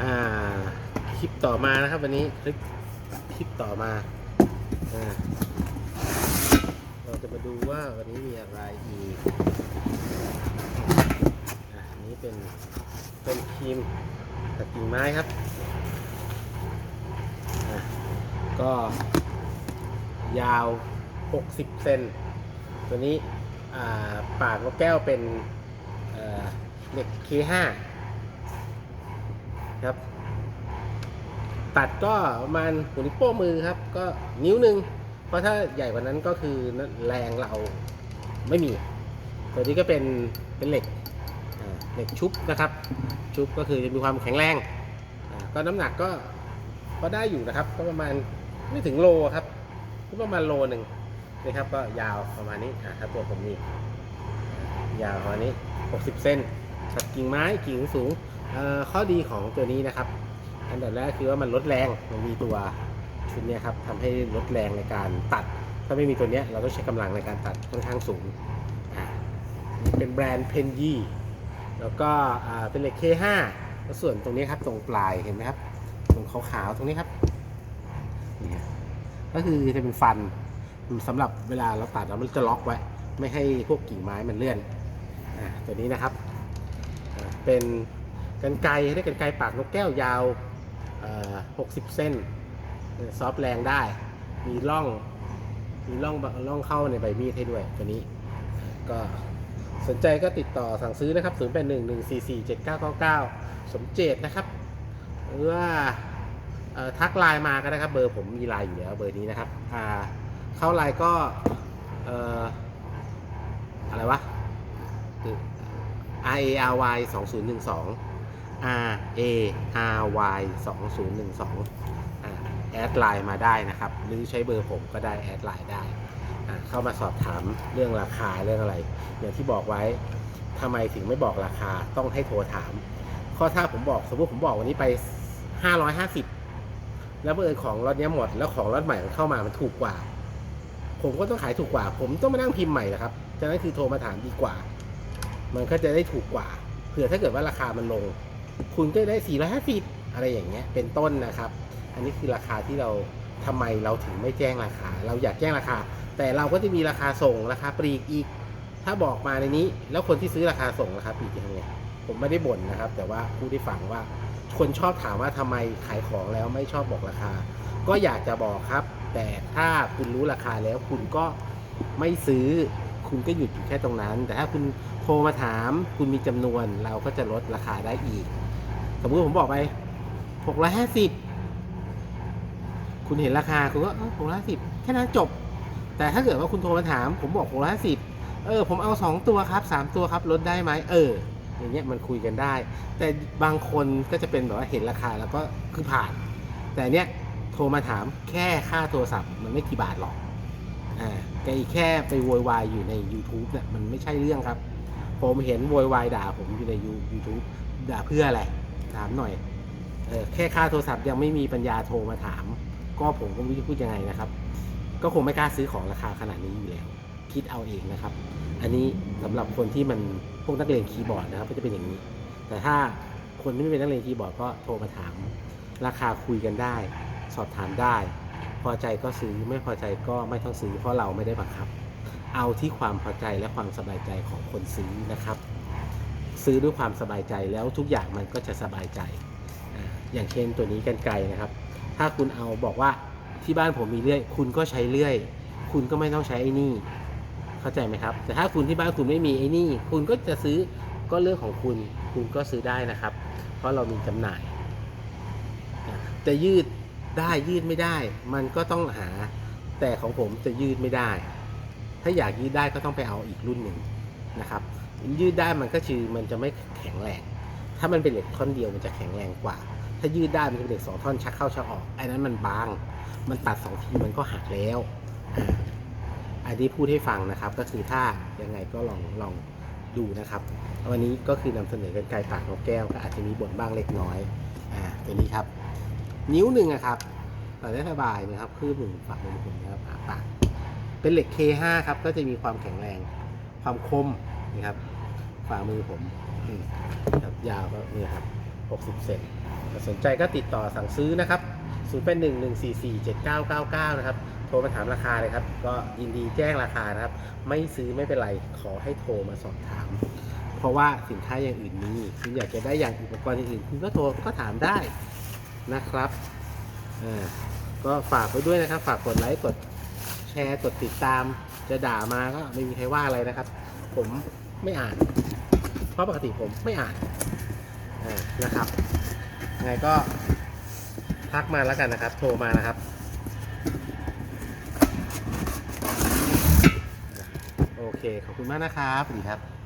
อ่าคลิปต่อมานะครับ วันนี้คลิปคลิปต่อมาอ่าเราจะมาดูว่าวันนี้มีอะไรอีกอันนี้เป็นเป็นครีมตัดกิ่งไม้ครับก็ยาว 60 เซน ตัวนี้ปากนกแก้วเป็นเอ่อเหล็ก K5 ครับ ตัดก็ประมาณหัวนิ้วโป้มือครับ ก็นิ้วหนึ่งเพราะถ้าใหญ่กว่านั้นก็คือแรงเราไม่มี ตัวนี้ก็เป็นเป็นเหล็กเหล็กชุบนะครับ ชุบก็คือจะมีความแข็งแรง ก็น้ำหนักก็ก็ได้อยู่นะครับ ก็ประมาณไม่ถึงโลครับก็ประมาณโลหนึ่งนะครับ ก็ยาวประมาณนี้ถ้าตัวผมนี่ยาวประมาณนี้ 60 เซนตัดกิ่งไม้กิ่งสูง ข้อดีของตัวนี้นะครับ อันดับแรกคือว่ามันลดแรง มันมีตัวชุดนี้ครับทำให้ลดแรงในการตัด ถ้าไม่มีตัวนี้เราต้องใช้กำลังในการตัดค่อนข้างสูง เป็นแบรนด์เพนยี่แล้วก็เป็นเหล็ก K5 แล้วส่วนตรงนี้ครับตรงปลายเห็นไหมครับ ตรงขาวๆตรงนี้ครับนี่ก็คือจะเป็นฟันสำหรับเวลาเราตัดแล้วมันจะล็อกไว้ ไม่ให้พวกกิ่งไม้มันเลื่อนอตัวนี้นะครับเป็น กันไกรเรียกกันไกรปากนกแก้วยาว 60 เส้น ซอฟแรงได้ มีร่อง มีร่องร่องเข้าในใบมีดให้ด้วยตัวนี้ ก็สนใจก็ติดต่อสั่งซื้อนะครับ 0 8 1 1 4 4 7 9 9 9 สมเจตนะครับ หรือว่าทักไลน์มาก็ได้ครับ เบอร์ผมมีไลน์อยู่แล้วเบอร์นี้นะครับ เข้าไลน์ก็เอ่ออะไรวะ R A R Y 2012 R A R Y 2012อ่าแอดไลน์มาได้นะครับ หรือใช้เบอร์ผมก็ได้แอดไลน์ได้ เข้ามาสอบถามเรื่องราคาเรื่องอะไร อย่างที่บอกไว้ทำไมถึงไม่บอกราคาต้องให้โทรถาม ข้อถ้าผมบอกสมมติผมบอกวันนี้ไป 550 แล้วเบอร์ของรถนี้หมด แล้วของรถใหม่เข้ามามันถูกกว่า ผมก็ต้องขายถูกกว่า ผมต้องมานั่งพิมพ์ใหม่นะครับฉะนั้นคือโทรมาถามดีกว่า มันก็จะได้ถูกกว่าเผื่อถ้าเกิดว่าราคามันลง คุณก็ได้ 450 อะไรอย่างเงี้ย เป็นต้นนะครับ อันนี้คือราคาที่เราทำไมเราถึงไม่แจ้งราคา เราอยากแจ้งราคา แต่เราก็จะมีราคาส่งราคาปลีกอีก ถ้าบอกมาในนี้ แล้วคนที่ซื้อราคาส่งราคาปลีกจะทำไงผมไม่ได้บ่นนะครับ แต่ว่าผู้ได้ฟังว่าคนชอบถามว่าทำไมขายของแล้วไม่ชอบบอกราคา ก็อยากจะบอกครับ แต่ถ้าคุณรู้ราคาแล้วคุณก็ไม่ซื้อ คุณก็หยุดอยู่แค่ตรงนั้น แต่ถ้าคุณโทรมาถาม คุณมีจำนวนเราก็จะลดราคาได้อีก สมมติผมบอกไปหกร้อยห้าสิบคุณเห็นราคาคุณก็หกร้อยห้าสิบแค่นั้นจบ แต่ถ้าเกิดว่าคุณโทรมาถาม ผมบอกหกร้อยห้าสิบเออ ผมเอาสองตัวครับสามตัวครับลดได้ไหมเออ อย่างเงี้ยมันคุยกันได้ แต่บางคนก็จะเป็นแบบว่าเห็นราคาแล้วก็คือผ่าน แต่เนี้ยโทรมาถามแค่ค่าโทรศัพท์มันไม่กี่บาทหรอกอ่าแกแค่ไปโวยวายอยู่ใน YouTube เนี่ยมันไม่ใช่เรื่องครับ ผมเห็นโวยวายด่าผมอยู่ใน YouTube ด่าเพื่ออะไร ถามหน่อยเออแค่ค่าโทรศัพท์ยังไม่มีปัญญาโทรมาถาม ก็ผมก็ไม่รู้จะพูดยังไงนะครับ ก็คงไม่กล้าซื้อของราคาขนาดนี้อยู่แล้ว คิดเอาเองนะครับ อันนี้สำหรับคนที่มันพวกนักเรียนคีย์บอร์ดนะครับก็จะเป็นอย่างนี้ แต่ถ้าคนที่ไม่เป็นนักเรียนคีย์บอร์ดก็โทรมาถาม ราคาคุยกันได้ สอบถามได้ พอใจก็ซื้อไม่พอใจก็ไม่ต้องซื้อเพราะเราไม่ได้บังคับ เอาที่ความพอใจและความสบายใจของคนซื้อนะครับ ซื้อด้วยความสบายใจแล้วทุกอย่างมันก็จะสบายใจ อย่างเช่นตัวนี้กันไกลนะครับ ถ้าคุณเอาบอกว่าที่บ้านผมมีเลื่อย คุณก็ใช้เลื่อย คุณก็ไม่ต้องใช้ไอ้นี่เข้าใจไหมครับ แต่ถ้าคุณที่บ้านคุณไม่มีไอ้นี่ คุณก็จะซื้อก็เรื่องของคุณ คุณก็ซื้อได้นะครับ เพราะเรามีจำหน่ายจะยืดได้ยืดไม่ได้ มันก็ต้องหา แต่ของผมจะยืดไม่ได้ ถ้าอยากยืดได้ก็ต้องไปเอาอีกรุ่นหนึ่งนะครับ ยืดได้มันก็คือมันจะไม่แข็งแรง ถ้ามันเป็นเหล็กท่อนเดียวมันจะแข็งแรงกว่า ถ้ายืดได้มันจะเป็นเหล็กสองท่อนชักเข้าชักออกอันนั้นมันบาง มันตัดสองทีมันก็หักแล้วอ่าอันนี้พูดให้ฟังนะครับ ก็คือถ้ายังไงก็ลองลองดูนะครับ วันนี้ก็คือนำเสนอกันไกลปากนกแก้วก็อาจจะมีบ่นบ้างเล็กน้อย อ่าตัวนี้ครับ นิ้วหนึ่งอะครับตัดได้สบายนะครับคืบหนึ่งฝักมือผมนะครับปากเป็นเหล็ก K5 ครับก็จะมีความแข็งแรงความคมนี่ครับ ฝ่ามือผมครับยาวก็นี่ครับ 60 เซนสนใจก็ติดต่อสั่งซื้อนะครับ0 8 1 1 4 4 7 9 9 9 นะครับ โทรมาถามราคาเลยครับ ก็ยินดีแจ้งราคานะครับ ไม่ซื้อไม่เป็นไร ขอให้โทรมาสอบถาม เพราะว่าสินค้าอย่างอื่นมีคุณอยากจะได้อย่างอุปกรณ์อย่างอื่น คุณก็โทรก็ถามได้นะครับอ่าก็ฝากไว้ด้วยนะครับ ฝากกดไลค์กดแชร์กดติดตาม จะด่ามาก็ไม่มีใครว่าอะไรนะครับ ผมไม่อ่าน ราะปกติผมไม่อ่านนะครับยังไงก็ทักมาแล้วกันนะครับ โทรมานะครับ โอเค ขอบคุณมากนะครับสวัสดีครับ